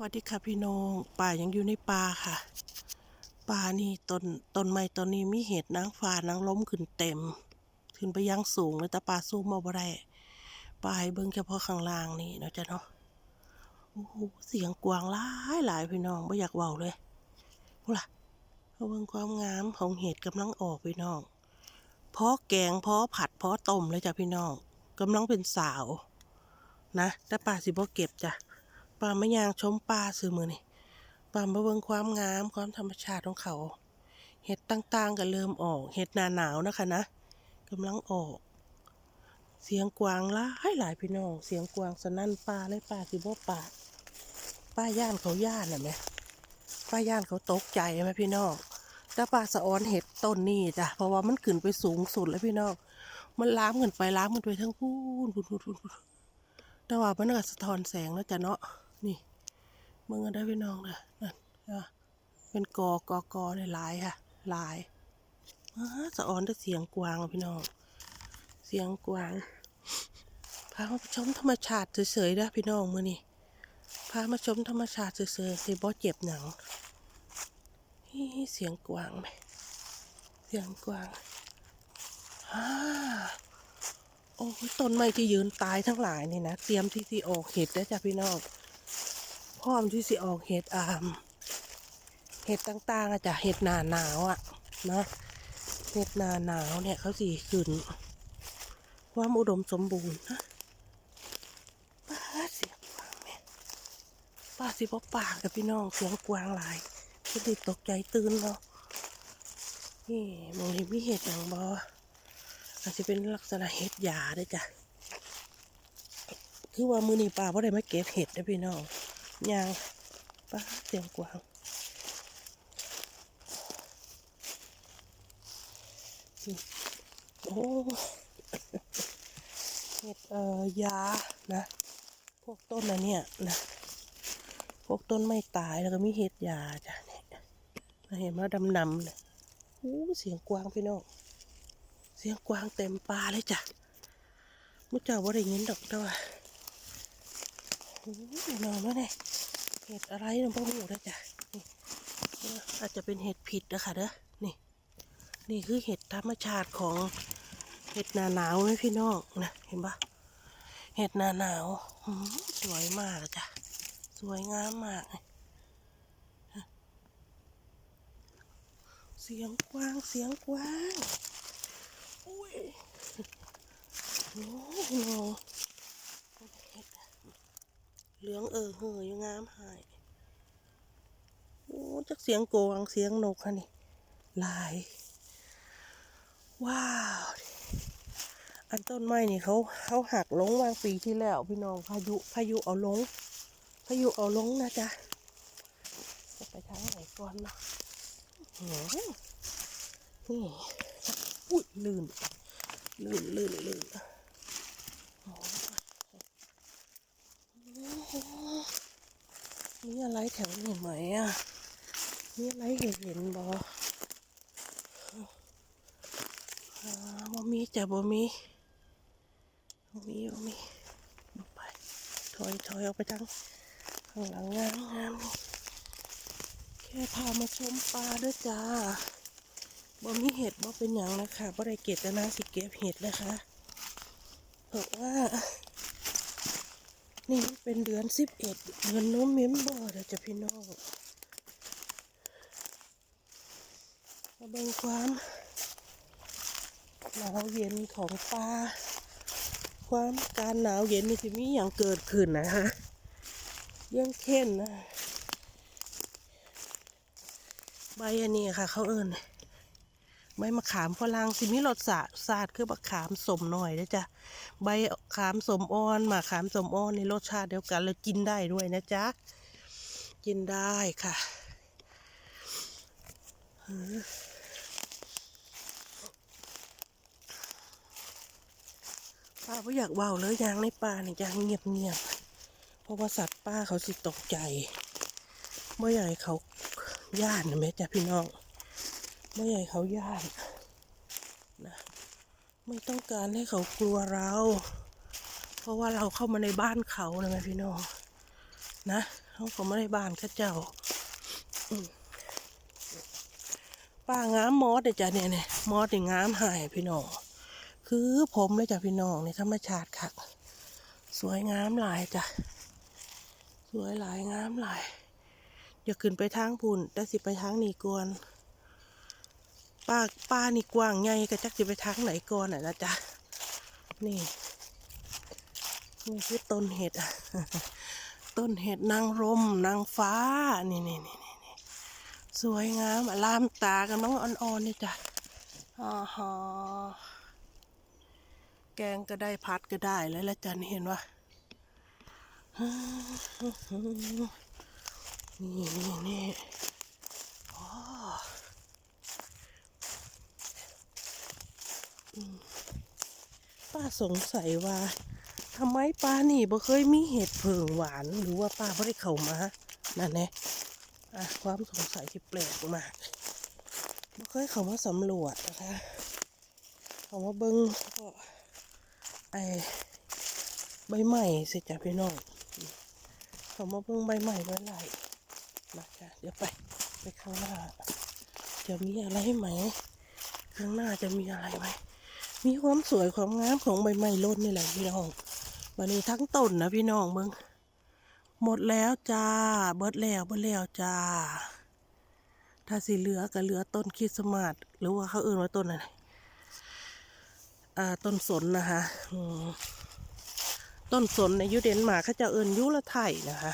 สวัสดีค่ะพี่น้องป่ายังอยู่ในป่าค่ะป่านี่ต้นต้นไม้ต้นนี้มีเห็ดนางฟ้านางล้มขึ้นเต็ม ขึ้นไปยังสูงเลยแต่ป่าสูงมาบ่ได้ป่าให้เบิ่งเฉพาะข้างล่างนี่เนาะจ้ะเนาะโอ้โหเสียงกวางหลายหลายพี่น้องไม่อยากเว้าเลยพูล่ะเอาเบิ่งความงามของเห็ดกำลังออกพี่น้องเพาะแกงเพาะผัดเพาะต้มเลยจ้ะพี่น้องกำลังเป็นสาว นะแต่ป่าสิบ่เก็บจ้ะ ปลาไม่ยางชมปลาซื้อมือนี่ปลามาเบิ่งความงามความธรรมชาติของเขา เห็ดต่างๆก็เริ่มออก เห็ดหนาหนาวนะคะนะกำลังออก เสียงกวางลายหลายพี่น้อง เสียงกวางสนั่นปลาเลยปลาสิบ่ปาป้าย่านเขาย่านน่ะไหมป้าย่านเขาตกใจไหมพี่น้องแต่ปลาสะออนเห็ดต้นนี่จ้ะเพราะว่ามันขึ้นไปสูงสุดแล้วพี่น้องมันล้ามขึ้นไปล้ามขึ้นไปทั้งพูนพูนพูนพูนพูนแต่ว่ามันก็สะท้อนแสงแล้วจ้ะเนาะ นี่มึงกันได้พี่น้องเลยนั่นเป็นกอกอกอเลยลายค่ะ หลายอ้าสะออนได้เสียงกวางพี่น้อง เสียงกวาง พามาชมธรรมชาติเฉยๆนะพี่น้องมือนี่พามาชมธรรมชาติเฉยๆสิบ่เจ็บหนังฮี่เสียงกวางไหมเสียงกวางฮ่าโอ้ยต้นไม้ที่ยืนตายทั้งหลายนี่นะ เตรียมที่สิออกเห็ดแล้วจ้ะพี่น้อง พร้อมที่สิออกเห็ดอามเห็ดต่างๆอะจ้ะเห็ดหนาหนาวอะนะเห็ดหนาหนาวเนี่ยเขาสีขึ้นความอุดมสมบูรณ์นะป้าเสียงกวางแม่ป้าสิบปากกับพี่น้องเสียงกวางหลายก็ติดตกใจตื่นเนาะนี่มองเห็นมีเห็ดอย่างบออาจจะเป็นลักษณะเห็ดหยาด้วยจ้ะคือว่ามือนีป่าเพราะได้มาเก็บเห็ดนะพี่น้อง ยางป้าเสียงกวางโอ้เห็ดเอ่อยานะ พวกต้นนะเนี่ยนะ พวกต้นไม่ตายแล้วก็มีเห็ดยาจ้ะเนี่ยเห็นว่าดำๆเนี่ยโอ้เสียงกวางพี่น้อง เสียงกวางเต็มป่าเลยจ้ะมุเจ้าว่าได้ยินดอกแต่ว่าโอ้ย นอนแล้วเนี่ยเห็ดอะไรน้ำพะหูนะจ้ะนี่อาจจะเป็นเห็ดผิดนะคะเด้อนี่ นี่คือเห็ดธรรมชาติของเห็ดหนาหนาวไหมพี่น้องนะเห็นปะเห็ดหนาหนาวสวยมากเลยจ้ะสวยงามมากเลยเสียงกว้างเสียงกว้างอุ้ยโอ้โห เหลืองเออเหยอยู่งามหายโอ้จักเสียงโกงเสียงนกค่ะนี่ลาย ว้าว อันต้นไม้นี่เขาเขาหักลงวางปีที่แล้ว พี่น้องพายุพายุเอาลง พายุเอาลงนะจ๊ะจะไปทางไหนก่อนเนาะนี่อุ้ยลื่นลื่นลื่นลื่นโอ้โห มีอะไรแถวนี้ไหมอะ มีอะไรเห็นเห็นบออ่าบ่มีจ้ะบ่มีบ่มีบ่มีไปถอยถอยออกไปทางข้างหลังงามงามนี่แค่พามาชมปลาด้วยจ้าบ่มีเห็ดบ่เป็นอย่างนะคะบ่ได้เก็บแต่นาสิเก็บเห็ดนะคะเพราะว่า นี่เป็นเดือนสิบเอ็ดเดือนโน้มเมมเบอร์เดี๋ยวจะพี่น้องมาเบิ่งความหนาวเย็นของปลาความการหนาวเย็นนี่จะมีอย่างเกิดขึ้นนะคะยังเข้นนะใบอันนี้ค่ะ เขาเอิญ ใบมะขามฝรั่งสิมีรสสาสาดคือมะขามสมหน่อยนะจ๊ะใบขามสมอ่อนมะขามสมอ่อนในรสชาติเดียวกันแล้วกินได้ด้วยนะจ๊ะกินได้ค่ะป้าไม่อยากเว่าเลยยางในป่านี่ยางเงียบเงียบๆเพราะว่าสัตว์ป้าเขาสิตกใจไม่อยากให้เขาย่านนะแม่จ๊ะพี่น้อง ไม่ให้เขาย่านนะไม่ต้องการให้เขากลัวเรา เพราะว่าเราเข้ามาในบ้านเขานะแม่พี่น้องนะเขาก็ไม่ได้บ้านข้าเจ้าป้างามมอสเด้อจ้ะเนี่ยเนี่ยมอสนี่งามหายพี่น้องคือผมเลยจ้ะพี่น้องในธรรมชาติค่ะ สวยงามหลายจ้ะสวยหลายงามหลายอย่าขึ้นไปทางพุ่นแต่สิไปทางนี้ก่อน ป้าป้านี่กว้างไงก็จักจะไปทางไหนก่อนอะนะจ๊ะนี่นี่คือต้นเห็ดอะต้นเห็ดนางรมนางฟ้านี่นี่นี่นี่สวยงามอลามตากันมั้งอ่อนๆนี่จ้ะอ่าฮะแกงก็ได้พัดก็ได้แล้วละจันเห็นว่านี่นี่นี่อ๋ออืม ป้าสงสัยว่าทำไมป้านี่บ่เคยมีเห็ดเผิงหวานหรือว่าป้าไม่ได้เข้ามานั่นแน่ะความสงสัยที่แปลกมากบ่เคยเข้ามาสำรวจนะคะเข้ามาเบิ้งก็ไอใบใหม่สิจ้ะพี่น้องเขามาเบิ่งใบใหม่ใบไหลมาจ้ะเดี๋ยวไปไปข้างหน้าจะมีอะไรไหมข้างหน้าจะมีอะไรไหม มีความสวยความงามของใบไม้ร่นนี่แหละพี่น้องวันนี้ทั้งต้นนะพี่น้องมึง หมดแล้วจ้า เบิดแล้วเบิดแล้วจ้า ถ้าสีเหลือก็เหลือต้นคริสต์มาสหรือว่าเขาเอื่นว่าต้นอะไรอ่าต้นสนนะคะต้นสนในยูเดนมาเขาจะเอินยุละไทยนะคะ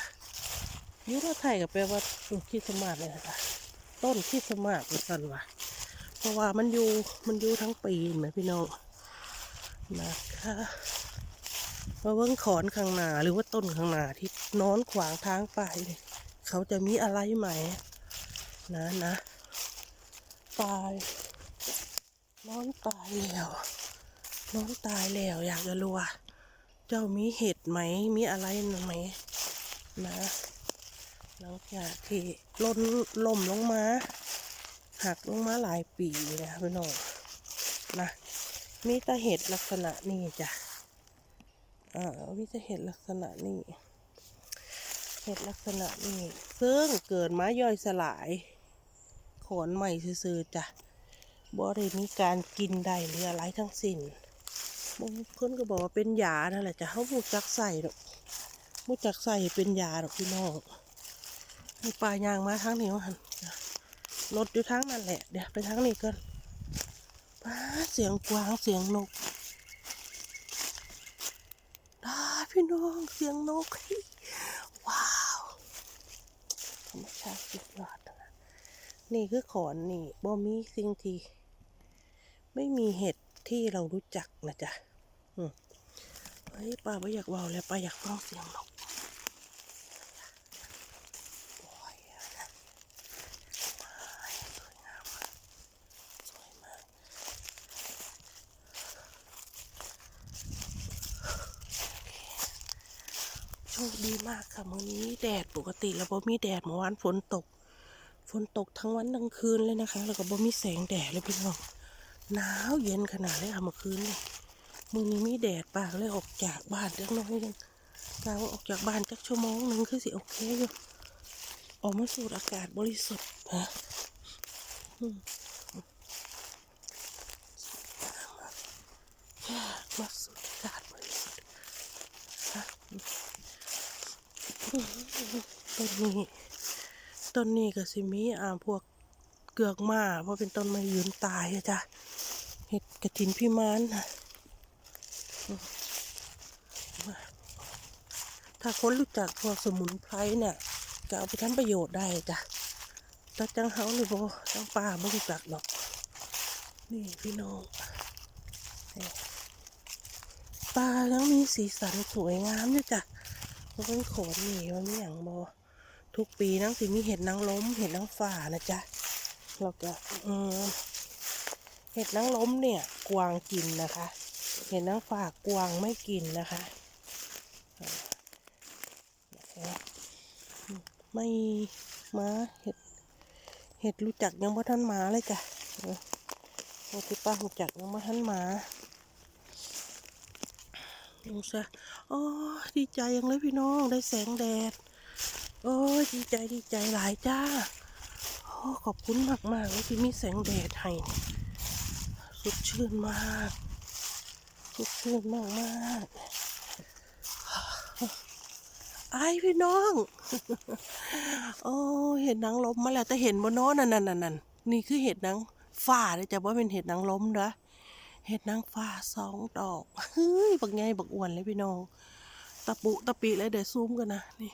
ยุละไทยก็แปลว่าต้นคริสต์มาสเลยนะคะต้นคริสต์มาสเป็นสันวะเพราะว่ามันอยู่มันอยู่ทั้งปีเหมือนพี่น้อง นะคะมาเบิ้งขอนข้างหน้าหรือว่าต้นข้างหน้าที่นอนขวางทางไป เขาจะมีอะไรไหม นะนะตายนอนตายแล้วนอนตายแล้วอยากจะรู้ว่าเจ้ามีเห็ดไหม มีอะไรไหม นะหลังจากที่ล้นล่มลงมา หักลงมาหลายปีเลยค่ะพี่น้องนะ มีต่เห็ดลักษณะนี้จ้ะอ่ามีต่เห็ดลักษณะนี้เห็ดลักษณะนี้ซึ่งเกิดมาย่อยสลายขอนใหม่ซื่อๆจ้ะบ่ได้มีการกินได้หรืออะไรทั้งสิ้นบางคนก็บอกว่าเป็นยานั่นแหละจะเขาบูจักใส่หรอกบูจักใส่เป็นยาหรอกพี่น้องมีปลายางมาทางนี้วะหันรถอยู่ทางนั่นแหละ เดี๋ยวไปทางนี้ก่อน เสียงกวางเสียงนกได้พี่น้องเสียงนก ว้าวธรรมชาติสุดยอดนะนี่คือขอนนี่บ่มีสิ่งที่ไม่มีเห็ดที่เรารู้จักนะจ๊ะเฮ้ยป้าไม่อยากเว่าแล้วป้าอยากฟังเสียงนกโอ้ยอะนะว้ายสวยงามมากสวยมากโช คดีมากค่ะมื้อนี้แดดปกติแล้วบ่มีแดดเมื่อวานฝนตก ฝนตกทั้งวันทั้งคืนเลยนะคะ แล้วก็บ่มีแสงแดดเลยพี่น้องหนาวเย็นขนาดเลยค่ะเมื่อคืนนี่มือนี้มีแดดปากเลยออกจากบ้านเล็กน้อยนึงกาวออกจากบ้านจักชั่วโมงหนึ่งคือสิโอเคอยู่ออกมาสูดอากาศบริสุทธิ์ฮะมมาสูดอากาศบริสุทธิ์ฮะอืม ต้นนี้ต้นนี้ก็สิมีอ่าพวกเกือกมาเพราะเป็นต้นไม้ยืนตายอะจ้ะเห็ดกระถินพิมานนะถ้าคนรู้จักพวกสมุนไพรเนี่ยก็เอาไปทำประโยชน์ได้จ้ะแตาจังเฮานี่บ่จังป่าบ่รู้จักหรอกนี่พี่น้องปลายังมีสีสันสวยงามด้วยจ้ะ เป็นโขนนี่มันมีอย่างบ่ทุกปีนั่งสิมีเห็ดนางล้ม เห็ดนางฝ่านะจ๊ะแล้วก็เห็ดนางล้มเนี่ย กวางกินนะคะ เห็ดนางฝ่ากวางไม่กินนะคะไม่มาเห็ดเห็ดรู้จักยังบ่ท่านหมาเลยจ้ะโอ้ที่ป้ารู้จักยังบ่ท่านหมาดูซะ อ๋อดีใจยังเลยพี่น้องได้แสงแดด โอ้ดีใจดีใจหลายจ้าโอ้ขอบคุณมากมากเลยที่มีแสงแดดให้นี่สดชื่นมากสุดชื่นมากมากๆไอพี่น้อง โอ้เห็ดนางลมมาแล้วแต่เห็นบนน้นนั่นนั่นนั่นนั่นนี่คือเห็ดนางฟ้าเลยจ้ะว่าเป็นเห็ดนางลมเด้อ เห็ดนางฟ้าสองดอกเฮ้ยบักไงบักอ้วนเลยพี่น้องตะปุตะปีเลยเดี๋ยวซูมกันนะนี่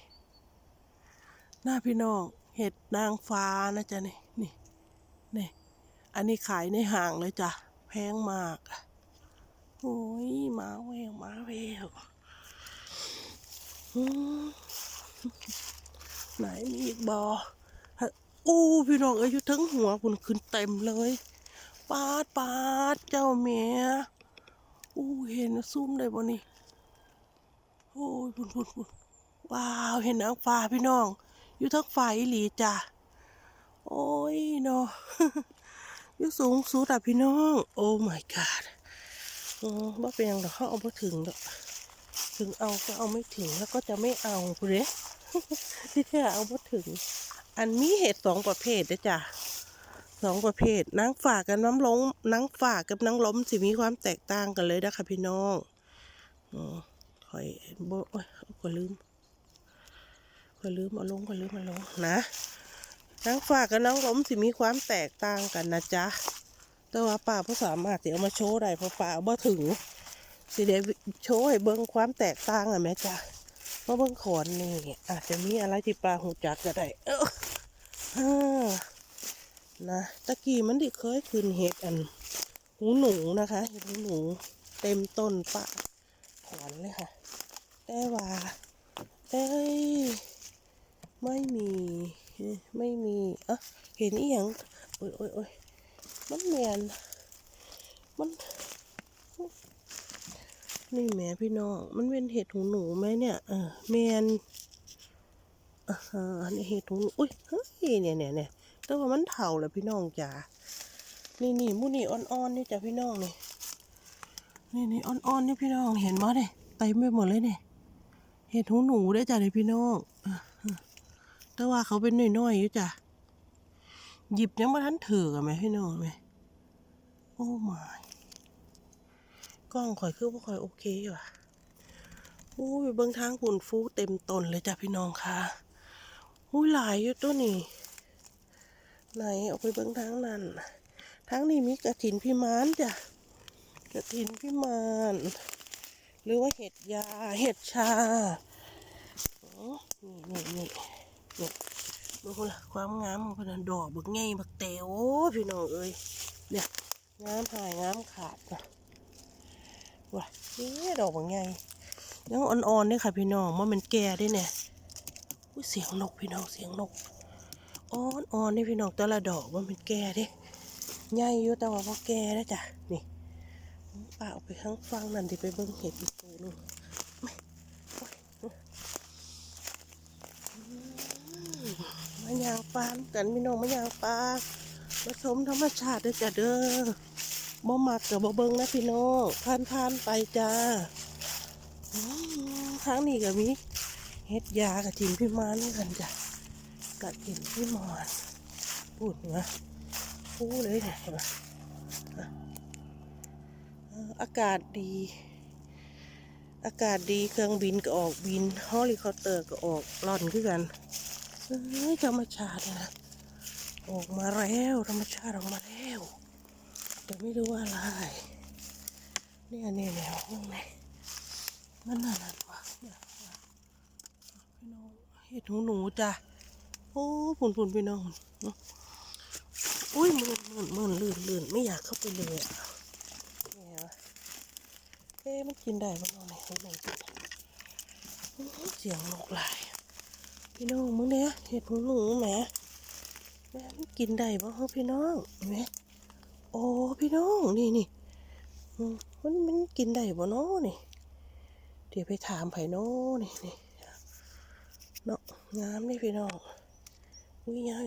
หน้าพี่น้องเห็ดนางฟ้านะจ๊ะนี่นี่นี่อันนี้ขายในห้างเลยจ้ะแพงมากโอ้ยหมาแววหมาแววไหนมีอีกบออู้พี่น้องเอ้ยอยู่ทั้งหัวคุณขึ้นเต็มเลย ปาดปาดเจ้าเมียอู้เห็นซุ่มได้บ่นี่โอ้ยพุ่นพุ่นพุ่นว้าวเห็นนางฟ้าพี่น้อง อยู่ทั้งฝ่ายอีหลีจ้ะโอ้ยเนาะอยู่สูงสุดอะพี่น้อง โอ้ my god อืมบ่เป็นยังดอกเขาเอาบ่ถึงดอกถึงเอาก็เอาไม่ถึงแล้วก็จะไม่เอาเด้ที่แท้เอาบ่ถึง อันมีเห็ดสองประเภทเด้อจ้ะ สองประเภทนางฝากกับน้ำล้มนางฝากกับนางล้มสิมีความแตกต่างกันเลยนะคะพี่น้องอืมคอยบ่โอ้ยก็ลืมก็ลืมเอาลงก็ลืมเอาลงนะนางฝากกับนางล้มสิมีความแตกต่างกันนะจ๊ะแต่ว่าป่าพ่สามารถสิเอามาโชว์ได้เพราะป่าเอาบ่ถึงสิเดโชว์ให้เบิ่งความแตกต่างอะแม่จ๊ะเพราะเบิ่งขอนนี่อาจจะมีอะไรที่ปลาหูจักก็ได้เอออ่า นะตะกี้มันดิเคยขึ้นเห็ดอัน หูหนูนะคะเห็ดหูหนูเต็มต้นปะขอนเลยค่ะ แต่ว่าเอ้ไม่มีไม่มีเอะเห็นอีหยังโอ้ยโอ้ยโอ้ยมันแมนมันนี่แม่พี่น้องมันเป็นเห็ดหูหนูไหมเนี่ยเออแมนอ่าอันนี้เห็ดหูหนูอุ้ยเฮ้ยเนี่ยเนี่ยเนี่ย แต่ว่ามันเถ่าแล้วพี่น้องจ๋านี่นี่มูนี่อ่อนๆนี่จ้ะพี่น้องนี่นี่นี่อ่อนๆนี่พี่น้องเห็นมั้ยเนี่ยเต็มไปหมดเลยเนี่ยเห็ดหูหนูได้จ้ะเลยพี่น้องแต่ว่าเขาเป็นน้อยๆอยู่จ้ะหยิบยังมาทันถือกันไหมพี่น้องไหมโอ้ my กล้องข่อยคือว่าข่อยโอเคอยู่อะอู้ยเบื้องทางหุ่นฟูเต็มตนเลยจ้ะพี่น้องค่ะอู้ยหลายอยู่ตัวนี้ ไหนเอาไปเบื้งทางนั้นทางนี้มีกระถินพิมานจ้ะกระถินพิมานหรือว่าเห็ดยาเห็ดชาอนี่นี่นี่นี่ดูละความงามของเพนนดอกบักไงบักเต๋วพี่น้องเอ้ยเนี่ยงามหายงามขาดนะว้านี่ดอกบางไงยังอ่อนๆเนี่ยค่ะพี่น้องมันเป็นแก่ด้วยเนี่ยเสียงนกพี่น้องเสียงนก อ่อนๆนี่พี่น้องแต่ละดอกมันเป็นแก่เด้ใหญ่อยู่แต่ว่าพอแก่แล้วจ้ะนี่ป้าเอาไปข้างฟังนั่นที่ไปเบิ่งเห็ดอีกตัวนึงไม่โอ๊ยอืมายางปลากันพี่น้องมายางปลาผสมธรรมชาติเด้อจ้ะเด้อบ่มักกับบ่เบิ่งนะพี่น้องผ่านผ่านๆไปจ้าอืมทางนี้ก็มีเฮ็ดยากับทิมพี่มานเหมือนกันจ้ะ กับทิมพี่มอนพูดนะพูดเลยเนี่ยเห็นไหมอะอากาศดี อากาศดีเครื่องบินก็ออกบินเฮลิคอปเตอร์ก็ออกร่อนคือกันเอ้ยธรรมชาตินะออกมาแล้วธรรมชาติออกมาแล้วแต่ไม่รู้ว่าอะไรเนี่ยเนี่ยเนี่ยห้องไหนมันน่ารักว่ะเนี่ยพี่น้องเห็ดหูหนูจ้ะ โอ้ผุนผุนพี่น้องเนาะอุ้ยมืนมืนมืนลื่นลื่นไม่อยากเข้าไปเลยอะเนี่ยวะเอ๊ะมันกินได้บ้างไหนข้างในสิอื้อเสียงนกหลายพี่น้องมึงเนี่ยเห็ดหูหนูแหมแม่มันกินได้บ้างพี่น้องเห็นไหมโอ้พี่น้องนี่นี่มันมันกินได้บ่เนาะนี่ เดี๋ยวไปถามไผ่น้อนี่นี่เนาะงามนี่พี่น้อง อุ้ยยา